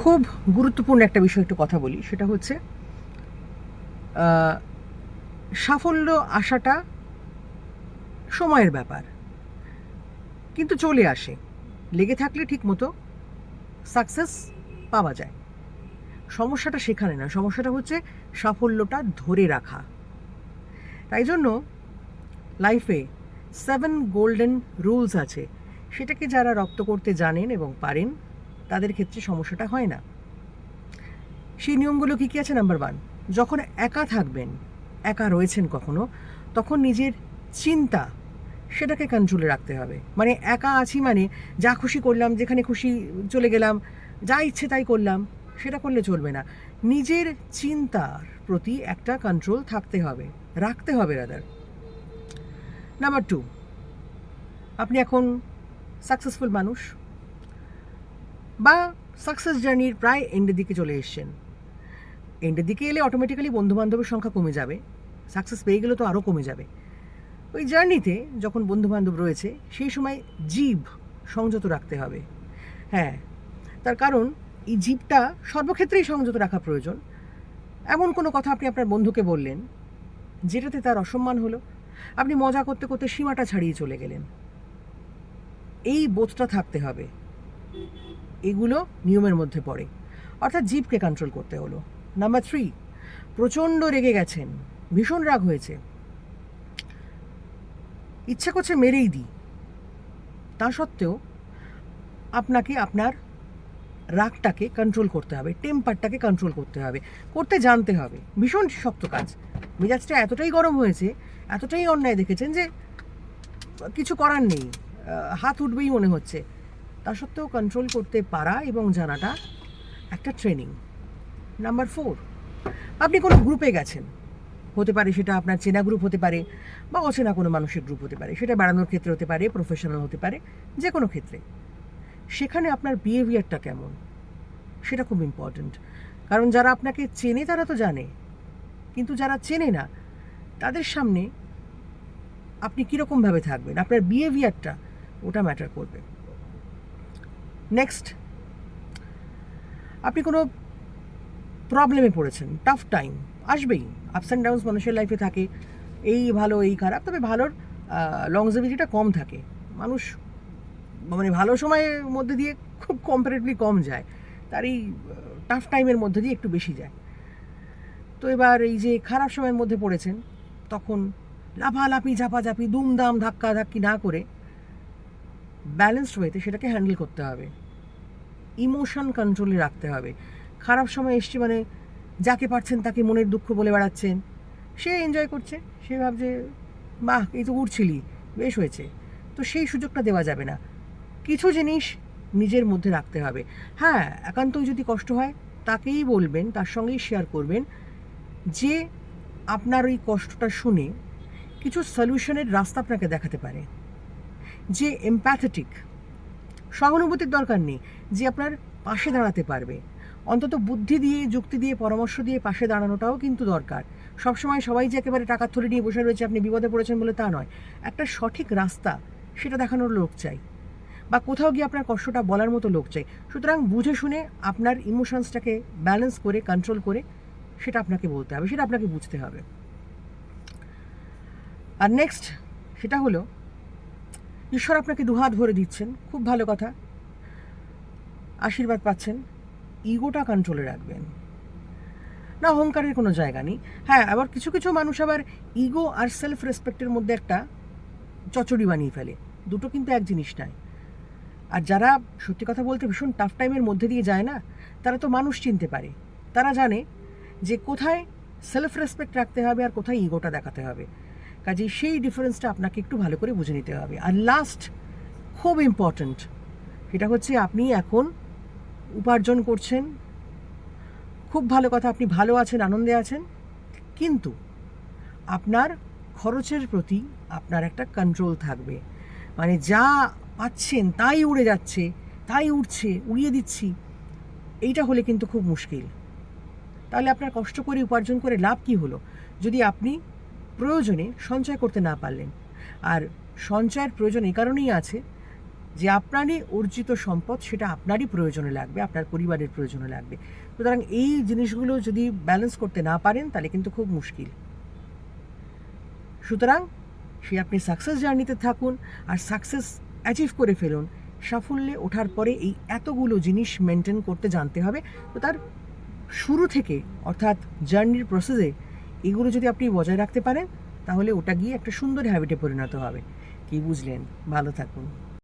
খুব গুরুত্বপূর্ণ একটা বিষয় একটু কথা বলি, সেটা হচ্ছে সাফল্য আসাটা সময়ের ব্যাপার। কিন্তু চলে আসে, লেগে থাকলে ঠিক মতো সাকসেস পাওয়া যায়। সমস্যাটা সেখানে না সমস্যাটা হচ্ছে সাফল্যটা ধরে রাখা। তাই জন্য লাইফে সেভেন গোল্ডেন রুলস আছে। সেটাকে যারা রপ্ত করতে জানেন এবং পারেন তাদের ক্ষেত্রে সমস্যাটা হয় না। সেই নিয়মগুলো কী কী আছে? নাম্বার ওয়ান যখন একা থাকবেন, একা রয়েছেন কখনো, তখন নিজের চিন্তা সেটাকে কন্ট্রোলে রাখতে হবে। মানে একা আছি মানে যা খুশি করলাম, যেখানে খুশি চলে গেলাম, যা ইচ্ছে তাই করলাম, সেটা করলে চলবে না। নিজের চিন্তার প্রতি একটা কন্ট্রোল থাকতে হবে, রাখতে হবে রাদার নাম্বার টু আপনি এখন সাকসেসফুল মানুষ। বা সাকসেস জার্নির প্রায় এন্ডের দিকে চলে এসছেন। এন্ডের দিকে এলে অটোমেটিক্যালি বন্ধুবান্ধবের সংখ্যা কমে যাবে। সাকসেস পেয়ে গেলে তো আরও কমে যাবে। ওই জার্নিতে যখন বন্ধুবান্ধব রয়েছে, সেই সময় জীব সংযত রাখতে হবে। হ্যাঁ তার কারণ এই জীবটা সর্বক্ষেত্রেই সংযত রাখা প্রয়োজন। এমন কোনো কথা আপনি আপনার বন্ধুকে বললেন, যেটাতে তার অসম্মান হলো। আপনি মজা করতে করতে সীমাটা ছাড়িয়ে চলে গেলেন। এই বোধটা থাকতে হবে। এগুলো নিয়মের মধ্যে পড়ে। অর্থাৎ জীবকে কন্ট্রোল করতে হলো। নাম্বার থ্রি প্রচণ্ড রেগে গেছেন। ভীষণ রাগ হয়েছে। ইচ্ছা করছে মেরেই দিই। তা সত্ত্বেও আপনাকে আপনার রাগটাকে কন্ট্রোল করতে হবে টেম্পারটাকে কন্ট্রোল করতে হবে, করতে জানতে হবে। ভীষণ শক্ত কাজ। মেজাজটা এতটাই গরম হয়েছে, এতটাই অন্যায় দেখেছেন যে কিছু করার নেই। হাত উঠবেই মনে হচ্ছে। তা সত্ত্বেও কন্ট্রোল করতে পারা এবং জানাটা একটা ট্রেনিং নাম্বার ফোর আপনি কোনো গ্রুপে গেছেন। হতে পারে সেটা আপনার চেনা গ্রুপ হতে পারে বা অচেনা কোনো মানুষের গ্রুপ হতে পারে। সেটা বেড়ানোর ক্ষেত্রে হতে পারে প্রফেশনাল হতে পারে যে কোনো ক্ষেত্রে। সেখানে আপনার বিহেভিয়ারটা কেমন? সেটা খুব ইম্পর্ট্যান্ট কারণ যারা আপনাকে চেনে তারা তো জানে। কিন্তু যারা চেনে না, তাদের সামনে আপনি কীরকমভাবে থাকবেন? আপনার বিহেভিয়ারটা ওটা ম্যাটার করবে। নেক্সট আপনি কোনো প্রবলেমে পড়েছেন টাফ টাইম আসবেই। আপস অ্যান্ড ডাউনস মানুষের লাইফে থাকে, এই ভালো, এই খারাপ, তবে ভালোর লংজিভিটিটা কম থাকে। মানুষ মানে ভালো সময়ের মধ্যে দিয়ে খুব কম্পারেটিভলি কম যায় তার এই টাফ টাইমের মধ্যে দিয়ে একটু বেশি যায়। তো এবার এই যে খারাপ সময়ের মধ্যে পড়েছেন, তখন লাফালাফি, ঝাপাঝাপি, দুমদাম ধাক্কা ধাক্কি না করে ব্যালেন্সড ওয়েতে সেটাকে হ্যান্ডেল করতে হবে। ইমোশন কন্ট্রোলে রাখতে হবে। খারাপ সময় এসছে মানে যাকে পারছেন তাকে মনের দুঃখ বলে বেড়াচ্ছেন। সে এনজয় করছে, সে ভাবছে, বাহ, এই তো উঠছিলি বেশ হয়েছে। তো সেই সুযোগটা দেওয়া যাবে না। কিছু জিনিস নিজের মধ্যে রাখতে হবে। হ্যাঁ একান্তই যদি কষ্ট হয়, তাকেই বলবেন, তার সঙ্গেই শেয়ার করবেন যে আপনার ওই কষ্টটা শুনে কিছু সলিউশনের রাস্তা আপনাকে দেখাতে পারে। যে এমপ্যাথেটিক সহানুভূতির দরকার নেই, যে আপনার পাশে দাঁড়াতে পারবে। অন্তত বুদ্ধি দিয়ে, যুক্তি দিয়ে, পরামর্শ দিয়ে পাশে দাঁড়ানোটাও কিন্তু দরকার। সবসময় সবাই যে একেবারে টাকা থলে নিয়ে বসে রয়েছে, আপনি বিপদে পড়েছেন বলে তা নয়। একটা সঠিক রাস্তা, সেটা দেখানোর লোক চাই। বা কোথাও গিয়ে আপনার কষ্টটা বলার মতো লোক চাই। সুতরাং বুঝে শুনে আপনার ইমোশনসটাকে ব্যালেন্স করে কন্ট্রোল করে, সেটা আপনাকে বলতে হবে, সেটা আপনাকে বুঝতে হবে। আর নেক্সট সেটা হলো ঈশ্বর আপনাকে দুহাত ভরে দিচ্ছেন। খুব ভালো কথা। আশীর্বাদ পাচ্ছেন। ইগোটা কন্ট্রোলে রাখবেন। না, অহংকারের কোনো জায়গা নেই। হ্যাঁ আবার কিছু কিছু মানুষ আবার ইগো আর সেলফ রেসপেক্টের মধ্যে একটা চচড়ি বানিয়ে ফেলে। দুটো কিন্তু এক জিনিস নয়। আর যারা সত্যি কথা বলতে ভীষণ টাফ টাইমের মধ্যে দিয়ে যায় না, তারা তো মানুষ চিনতে পারে। তারা জানে যে কোথায় সেলফ রেসপেক্ট রাখতে হবে আর কোথায় ইগোটা দেখাতে হবে। কাজেই সেই ডিফারেন্সটা আপনাকে একটু ভালো করে বুঝে নিতে হবে। আর লাস্ট খুব ইম্পর্ট্যান্ট সেটা হচ্ছে আপনি এখন উপার্জন করছেন, খুব ভালো কথা, আপনি ভালো আছেন, আনন্দে আছেন, কিন্তু আপনার খরচের প্রতি আপনার একটা কন্ট্রোল থাকবে। মানে যা পাচ্ছেন, তাই উড়ে যাচ্ছে, তাই উঠছে উড়িয়ে দিচ্ছি, এইটা হলে কিন্তু খুব মুশকিল। তাহলে আপনার কষ্ট করে উপার্জন করে লাভ কি হলো? যদি আপনি প্রয়োজনে সঞ্চয় করতে না পারলেন। আর সঞ্চয়ের প্রয়োজন এই কারণেই আছে যে আপনারই অর্জিত সম্পদ সেটা আপনারই প্রয়োজনে লাগবে, আপনার পরিবারের প্রয়োজনে লাগবে। সুতরাং এই জিনিসগুলো যদি ব্যালেন্স করতে না পারেন, তাহলে কিন্তু খুব মুশকিল। সুতরাং সে আপনি সাকসেস জার্নিতে থাকুন আর সাকসেস অ্যাচিভ করে ফেলুন। সাফল্যে ওঠার পরে এই এতগুলো জিনিস মেনটেন করতে জানতে হবে। তো তার শুরু থেকে অর্থাৎ জার্নির প্রসেসে এগুলো যদি আপনি বজায় রাখতে পারেন, তাহলে ওটা গিয়ে একটা সুন্দর হ্যাবিটে পরিণত হবে। কি বুঝলেন? ভালো থাকুন।